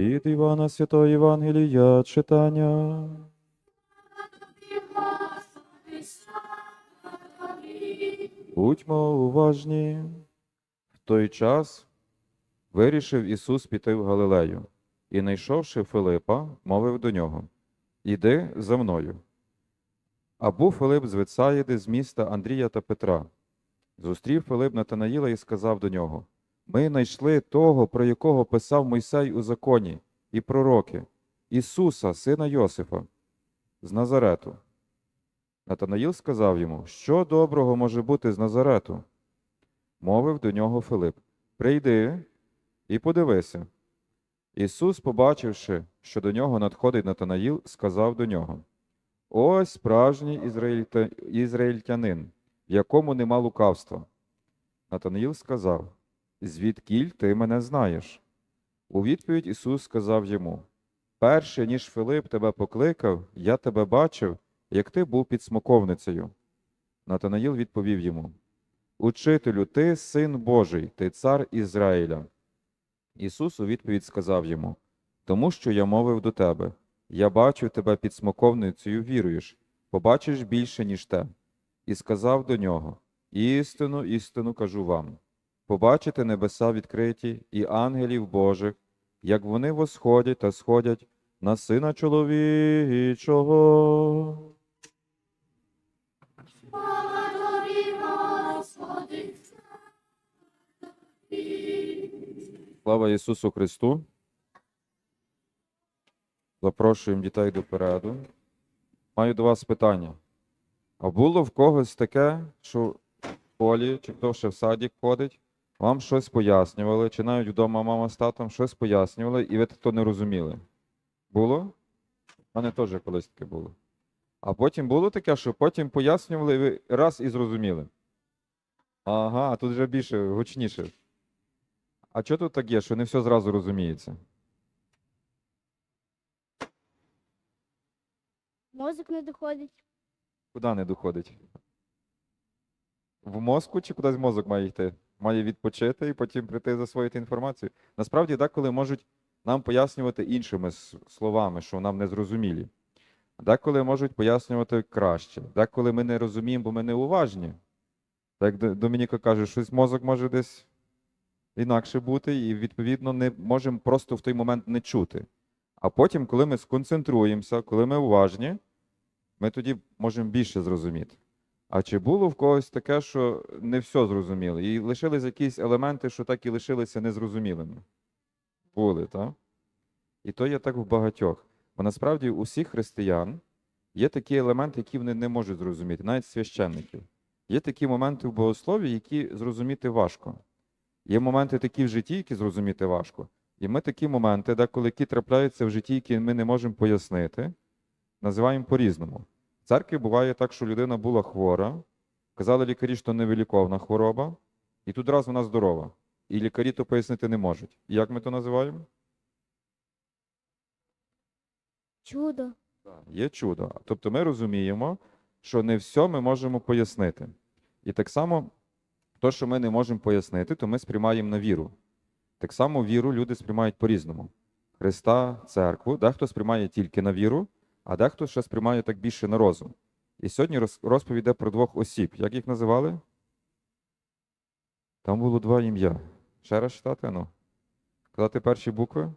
Від Івана Святого Євангелія читання. Будьмо уважні. В той час вирішив Ісус піти в Галилею, і, знайшовши Филипа, мовив до нього: Іди за мною. А був Филип з Вицаїди, з міста Андрія та Петра. Зустрів Филип Натанаїла і сказав до нього: Ми знайшли того, про якого писав Мойсей у законі, і пророки, Ісуса, сина Йосифа, з Назарету. Натанаїл сказав йому, що доброго може бути з Назарету? Мовив до нього Филип: Прийди і подивися. Ісус, побачивши, що до нього надходить Натанаїл, сказав до нього: Ось справжній ізраїльтянин, в якому нема лукавства. Натанаїл сказав: Звідкіль ти мене знаєш? У відповідь Ісус сказав йому: Перше, ніж Филип тебе покликав, я тебе бачив, як ти був під смоковницею. Натанаїл відповів йому: Учителю, ти син Божий, ти цар Ізраїля. Ісус у відповідь сказав йому: Тому що я мовив до тебе, я бачив тебе під смоковницею, віруєш, побачиш більше, ніж те. І сказав до нього: Істину, істину кажу вам. Побачите небеса відкриті і ангелів Божих, як вони восходять та сходять на сина чоловічого. Слава Ісусу Христу. Запрошуємо дітей допереду. Маю до вас питання. А було в когось таке, що в школі, чи хто ще в саді ходить, вам щось пояснювали, чи навіть вдома мама з татом щось пояснювали, і ви то не розуміли? Було? У мене теж колись таке було. А потім було таке, що потім пояснювали, і ви раз і зрозуміли. Ага, тут вже більше, гучніше. А чого тут так є, що не все зразу розуміється? Мозок не доходить. Куди не доходить? В мозку чи кудись мозок має йти? Має відпочити і потім прийти засвоїти інформацію. Насправді, деколи можуть нам пояснювати іншими словами, що нам не зрозумілі. Деколи можуть пояснювати краще. Деколи ми не розуміємо, бо ми не уважні. Так Домініка каже, щось мозок може десь інакше бути, і відповідно не можемо просто в той момент не чути. А потім, коли ми сконцентруємося, коли ми уважні, ми тоді можемо більше зрозуміти. А чи було в когось таке, що не все зрозуміли, і лишились якісь елементи, що так і лишилися незрозумілими? Були, так? І то є так в багатьох. Бо насправді у всіх християн є такі елементи, які вони не можуть зрозуміти, навіть священників. Є такі моменти в богослові, які зрозуміти важко. Є моменти такі в житті, які зрозуміти важко. І ми такі моменти, деколи які трапляються в житті, які ми не можемо пояснити, називаємо по-різному. Церкві буває так, що людина була хвора, казали лікарі, що невиліковна хвороба, і тут раз вона здорова. І лікарі то пояснити не можуть. І як ми то називаємо? Чудо. Є чудо. Тобто ми розуміємо, що не все ми можемо пояснити. І так само, то, що ми не можемо пояснити, то ми сприймаємо на віру. Так само віру люди сприймають по-різному. Христа, церкву, дехто сприймає тільки на віру, а дехто ще сприймає так більше на розум. І сьогодні роз- розповідь йде про двох осіб. Як їх називали? Там було два ім'я. Ще раз читати, ну. Казати перші букви?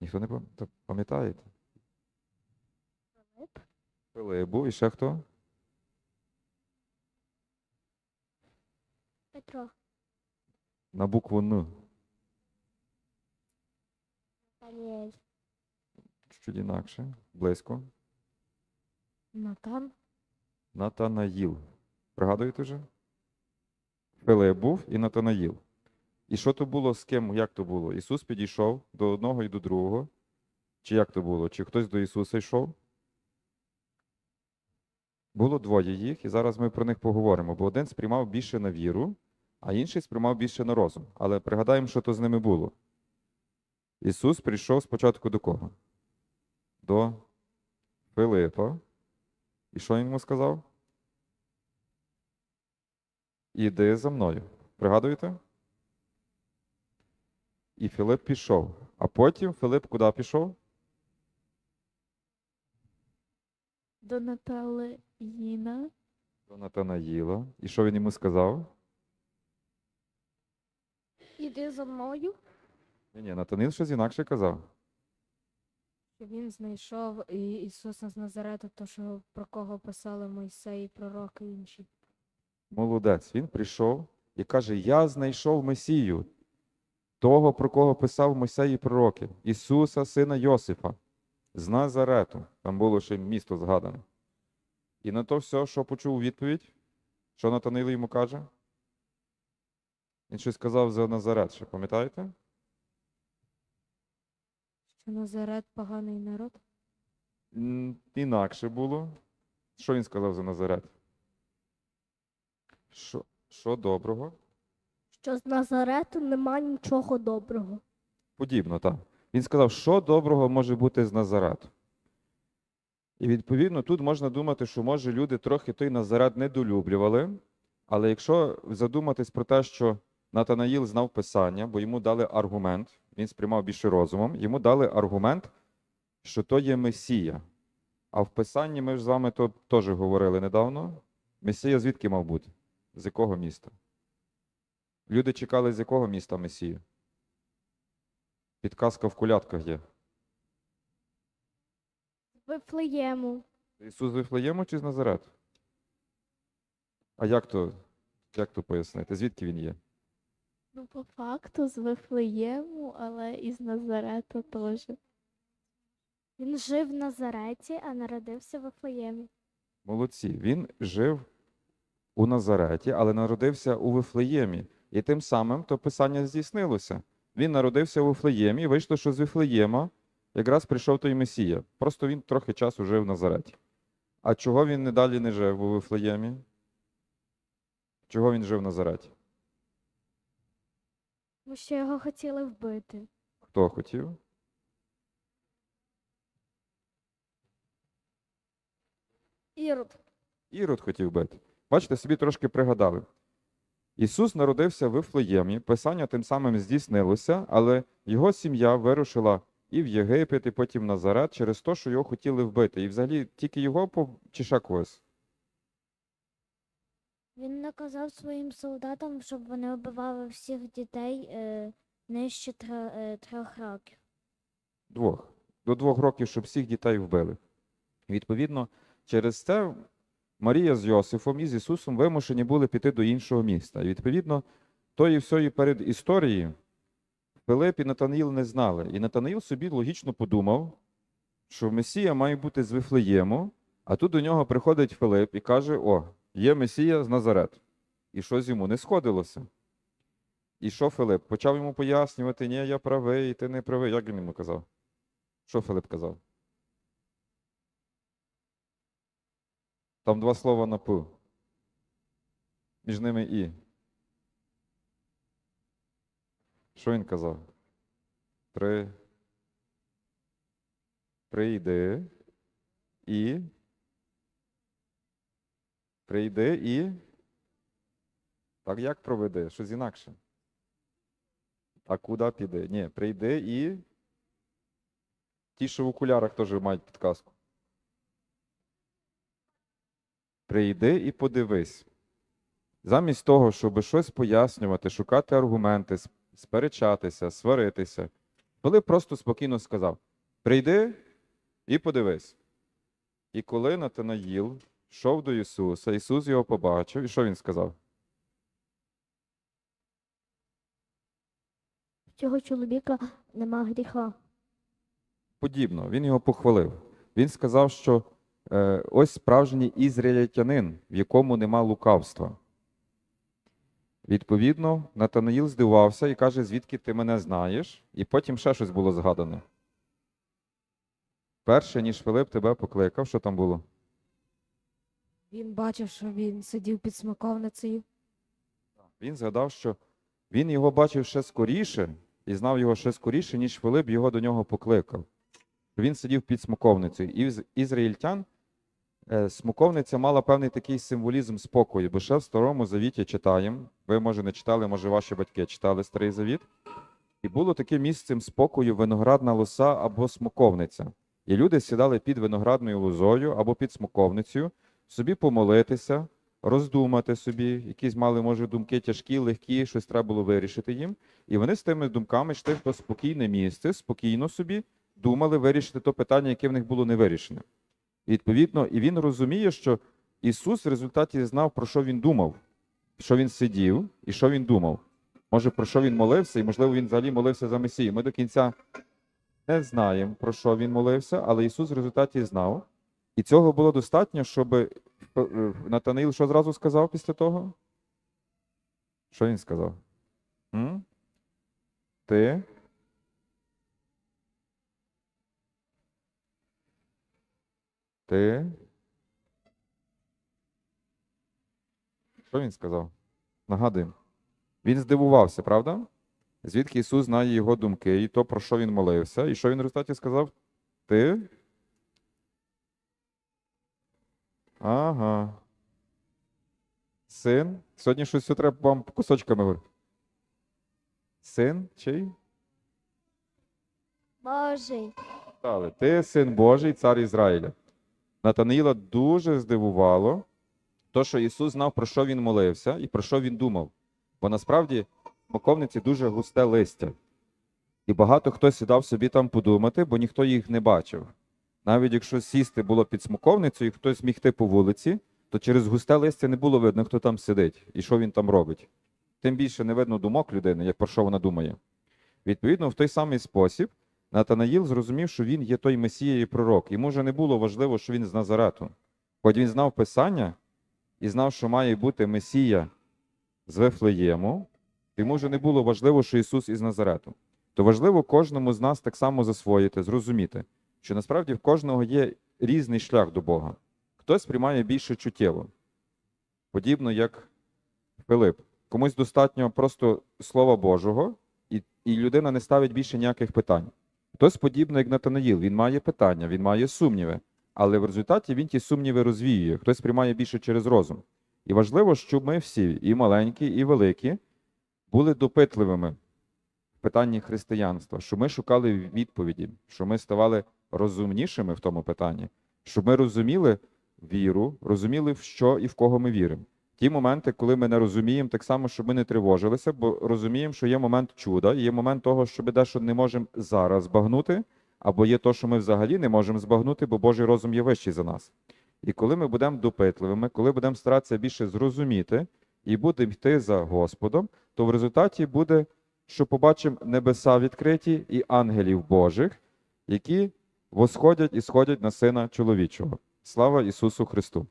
Ніхто не пам- та пам'ятаєте? Був і ще хто? Петро. На букву Н. Натаніель. Чуть інакше. Близько. Натан. Натанаїл. Пригадуєте вже? Филип був і Натанаїл. І що то було з ким? Як то було? Ісус підійшов до одного і до другого. Чи як то було? Чи хтось до Ісуса йшов? Було двоє їх, і зараз ми про них поговоримо, бо один сприймав більше на віру, а інший сприймав більше на розум. Але пригадаємо, що то з ними було. Ісус прийшов спочатку до кого? До Филипа. І що він йому сказав? Іди за мною. Пригадуєте? І Филип пішов. А потім Филип куди пішов? До Наталіїна. До Натанаїла. І що він йому сказав? Іди за мною. Ні, ні, Натанаїл щось інакше казав. Що Він знайшов Ісуса з Назарета, то що про кого писали Мойсей, і пророки інші. Молодець. Він прийшов і каже: Я знайшов Месію, того, про кого писав Мойсей і пророки, Ісуса, сина Йосифа, з Назарету. Там було ще місто згадане. І на то все, що почув відповідь, що Натанаїл йому каже? Він щось сказав за Назарет, ще пам'ятаєте? Що Назарет поганий народ? М, Інакше було. Що він сказав за Назарет? Що, що доброго? Що з Назарету нема нічого доброго. Подібно, так. Він сказав, що доброго може бути з Назарету. І відповідно тут можна думати, що може люди трохи той Назарет недолюблювали, але якщо задуматись про те, що Натанаїл знав Писання, бо йому дали аргумент, він сприймав більше розумом, йому дали аргумент, що то є Месія. А в Писанні ми ж з вами то теж говорили недавно. Месія звідки мав бути? З якого міста? Люди чекали, з якого міста Месію? Підказка в колядках є. Вифлеєму. Ісус з Вифлеєму чи з Назарету? А як то, як то пояснити? Звідки він є? Ну, по факту, з Вифлеєму, але із Назарета теж. Він жив в Назареті, а народився в Вифлеємі. Молодці. Він жив у Назареті, але народився у Вифлеємі. І тим самим то писання здійснилося. Він народився у Вифлеємі, і вийшло, що з Вифлеєма якраз прийшов той Месія. Просто він трохи часу жив в Назареті. А чого він не далі не жив у Вифлеємі? Чого він жив в Назареті? Тому що його хотіли вбити. Хто хотів? Ірод. Ірод хотів бити. Бачите, собі трошки пригадали. Ісус народився в Вифлеємі, Писання тим самим здійснилося, але його сім'я вирушила і в Єгипет, і потім в Назарет через те, що його хотіли вбити. І взагалі тільки його чи ще когось. Він наказав своїм солдатам, щоб вони вбивали всіх дітей е, нижче тр- е, трьох років. Двох. До двох років, щоб всіх дітей вбили. Відповідно, через це Марія з Йосифом і з Ісусом вимушені були піти до іншого міста. І відповідно, тої всієї перед історії Пилип і Натанаїл не знали. І Натанаїл собі логічно подумав, що Месія має бути з Вифлеєму, а тут до нього приходить Филип і каже: О, є Месія з Назарет. І щось йому не сходилося. І що Филип? Почав йому пояснювати, ні, я правий, ти не правий. Як він йому казав? Що Филип казав? Там два слова на П. Між ними І. Що він казав? При... Прийди і. Прийди і. Так як проведи? Щось інакше. А куди піде? Ні, прийди і. Ті, що в окулярах теж мають підказку. Прийди і подивись. Замість того, щоб щось пояснювати, шукати аргументи, сперечатися, сваритися, Пилип просто спокійно сказав: Прийди і подивись. І коли Натанаїл йшов до Ісуса, Ісус його побачив, і що він сказав? Цього чоловіка нема гріха. подібно. Він його похвалив. Він сказав, що е, ось справжній ізраїльтянин, в якому нема лукавства. Відповідно, Натанаїл здивувався і каже, звідки ти мене знаєш, і потім ще щось було згадане. Перше, ніж Филип тебе покликав, що там було? Він бачив, що він сидів під смоковницею. Він згадав, що він його бачив ще скоріше і знав його ще скоріше, ніж Филип його до нього покликав. Він сидів під смоковницею. І з ізраїльтян е, смоковниця мала певний такий символізм спокою, бо ще в Старому Завіті читаємо. Ви, може, не читали, може, ваші батьки читали Старий Завіт. І було таке місцем спокою виноградна лоса або смоковниця. І люди сідали під виноградною лозою або під смоковницею, собі помолитися, роздумати собі, якісь мали, може, думки тяжкі, легкі, щось треба було вирішити їм. І вони з тими думками йшли в то спокійне місце, спокійно собі думали вирішити то питання, яке в них було не вирішене. І, відповідно, і він розуміє, що Ісус в результаті знав, про що він думав, що він сидів і що він думав. Може, про що він молився, і, можливо, він взагалі молився за Месію. Ми до кінця не знаємо, про що він молився, але Ісус в результаті знав. І цього було достатньо, щоб е, Натанаїл що зразу сказав після того? Що він сказав? М? Ти? Ти? Що він сказав? Нагадуємо. Він здивувався, правда? Звідки Ісус знає його думки, і то, про що він молився, і що він в результаті сказав? Ти? Ага. Син. Сьогодні щось все треба вам кусочками говорити. Син чий? Божий. Читали. Ти син Божий, цар Ізраїля. Натанаїла дуже здивувало то, що Ісус знав, про що він молився і про що він думав. Бо насправді в смоковниці дуже густе листя. І багато хто сідав собі там подумати, бо ніхто їх не бачив. Навіть якщо сісти було під смоковницею, і хтось міг йти по вулиці, то через густе листя не було видно, хто там сидить і що він там робить. Тим більше не видно думок людини, як про що вона думає. Відповідно, в той самий спосіб Натанаїл зрозумів, що він є той Месія і пророк. Йому вже не було важливо, що він з Назарету. Хоч він знав Писання і знав, що має бути Месія з Вифлеєму, йому вже не було важливо, що Ісус із Назарету. То важливо кожному з нас так само засвоїти, зрозуміти, що насправді в кожного є різний шлях до Бога. Хтось приймає більше чуттєво, подібно як Пилип. Комусь достатньо просто Слова Божого, і, і людина не ставить більше ніяких питань. Хтось подібно, як Натанаїл, він має питання, він має сумніви, але в результаті він ті сумніви розвіює. Хтось приймає більше через розум. І важливо, щоб ми всі, і маленькі, і великі, були допитливими в питанні християнства, щоб ми шукали відповіді, щоб ми ставали розумнішими в тому питанні, щоб ми розуміли віру, розуміли, в що і в кого ми віримо. Ті моменти, коли ми не розуміємо, так само, щоб ми не тривожилися, бо розуміємо, що є момент чуда, є момент того, що ми дещо не можемо зараз збагнути, або є то, що ми взагалі не можемо збагнути, бо Божий розум є вищий за нас. І коли ми будемо допитливими, коли будемо старатися більше зрозуміти і будемо йти за Господом, то в результаті буде, що побачимо небеса відкриті і ангелів Божих, які восходять і сходять на Сина чоловічого. Слава Ісусу Христу!